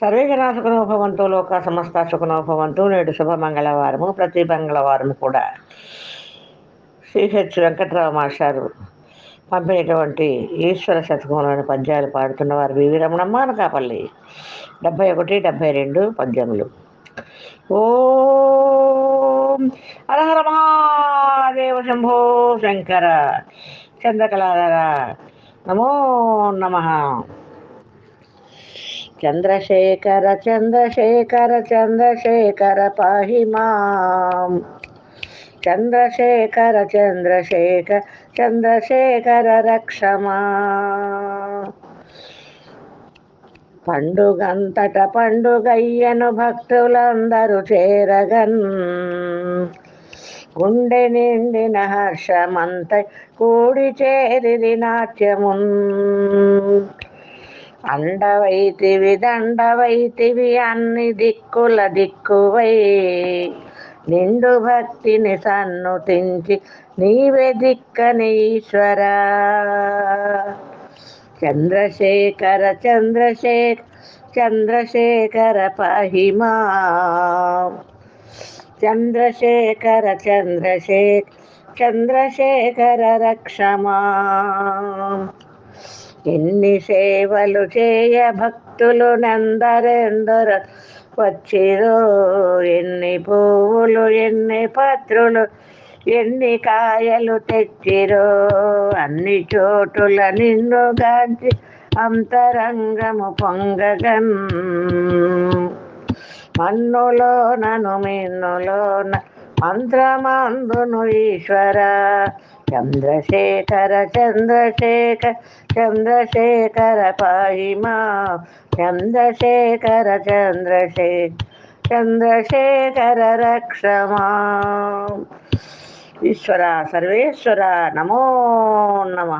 Survey సుఖనోభవంతో లోక సమస్త సుఖనోభవంతో నేడు శుభ మంగళవారము ప్రతి మంగళవారం కూడా. శ్రీహెచ్ వెంకట్రావు మాస్టారు పంపినటువంటి ఈశ్వర శతకంలోని పద్యాలు పాడుతున్న వారు వివి రమణమ్మ అనకాపల్లి. డెబ్భై ఒకటి డెబ్బై రెండు పద్యములు. ఓం హరహర మహాదేవ శంభో శంకర. చంద్రకళాధర. నమో నమ. చంద్రశేఖర చంద్రశేఖర చంద్రశేఖర పాహి మాం. చంద్రశేఖర చంద్రశేఖర చంద్రశేఖర రక్షమా పండుగంతట పండుగయ్యను భక్తులందరూ చేరగన్. గుండె నిండిన హర్షమంత కూడి చేరిది నాట్యమున్. అండవైతివి దండవైతివి అన్ని దిక్కుల దిక్కువై. నిండు భక్తిని సన్నుతించి నీవే దిక్కని ఈశ్వర. చంద్రశేఖర చంద్రశేఖర చంద్రశేఖర పాహిమా. చంద్రశేఖర చంద్రశేఖర చంద్రశేఖర రక్షమా. ఎన్ని సేవలు చేయ భక్తులు నందరెందరు వచ్చిరో? ఎన్ని పువ్వులు ఎన్ని పత్రులు ఎన్ని కాయలు తెచ్చిరో? అన్ని చోటుల నిన్ను గాంచి అంతరంగము పొంగగన్ మన్నులోనను మిన్నులోన మంత్రమందును ఈశ్వర. చంద్రశేఖర చంద్రశేఖర చంద్రశేఖర పాయిమా చంద్రశేఖర చంద్రశేఖర చంద్రశేఖర రక్షమా. ఈశ్వర సర్వేశ్వర నమో నమ.